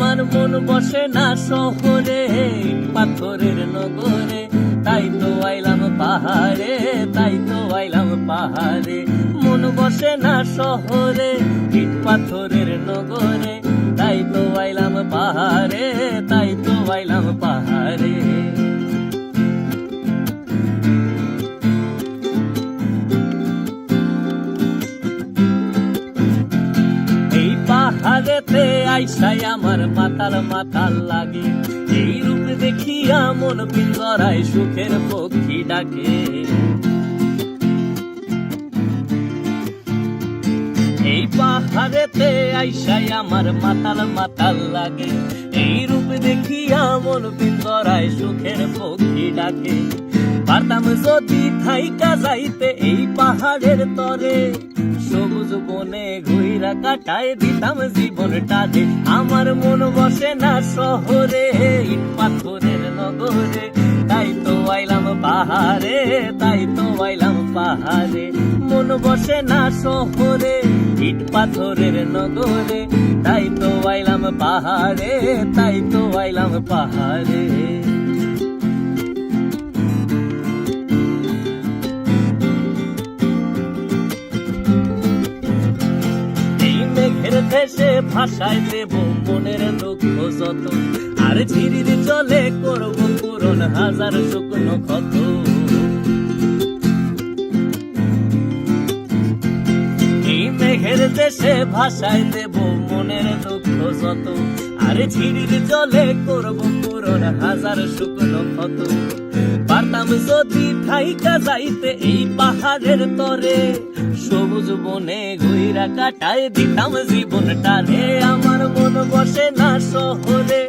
আমার মন বসে না শহরে, পাথরের নগরে। তাই তো আইলাম পাহাড়ে, তাই তো আইলাম পাহাড়ে। মন বসে না শহরে, ইট পাথরের নগরে। তাই তো আইলাম পাহাড়ে, তাই তো আইলাম পাহাড়ে। এই পাহাড়েতে আইসাই আমার মাতাল মাতাল লাগে। এই রূপ দেখিয়া মন পিঞ্জরায় সুখের পক্ষী ডাকে। এই পাহাড়েতে আইসাই আমার মাতাল মাতাল লাগে। এই রূপ দেখিয়া মন পিঞ্জরায় সুখের পক্ষী ডাকে। পারতাম যদি থাইকা যাইতে এই পাহাড়ের তরে, সবুজ বনে ঘুইরা কাটায় দিতাম জীবনটারে আমার মন বসে না শহরে, ইট পাথরের নগরে। তাই তো আইলাম পাহাড়ে, তাই তো আইলাম পাহাড়ে। মন বসে না শহরে, ইট পাথরের নগরে। তাই তো আইলাম পাহাড়ে, তাই তো আইলাম পাহাড়ে। মেঘের দেশে ভাষায় দেব, মনের দুঃখ যত। আর ঝিরির জলে করব পূরণ হাজার শুকনো ক্ষত। মেঘের দেশে ভাষায় দেব, মনের দুঃখ যত। আর ঝিরির জলে করব পুরন হাজার শুকনো ক্ষত পারতাম যদি ঠাইকা যাইতে এই পাহাড়ের তরে, সবুজ বনে ঘুইরা কাটায় দিতাম জীবনটা রে আমার মন বসে না শহরে।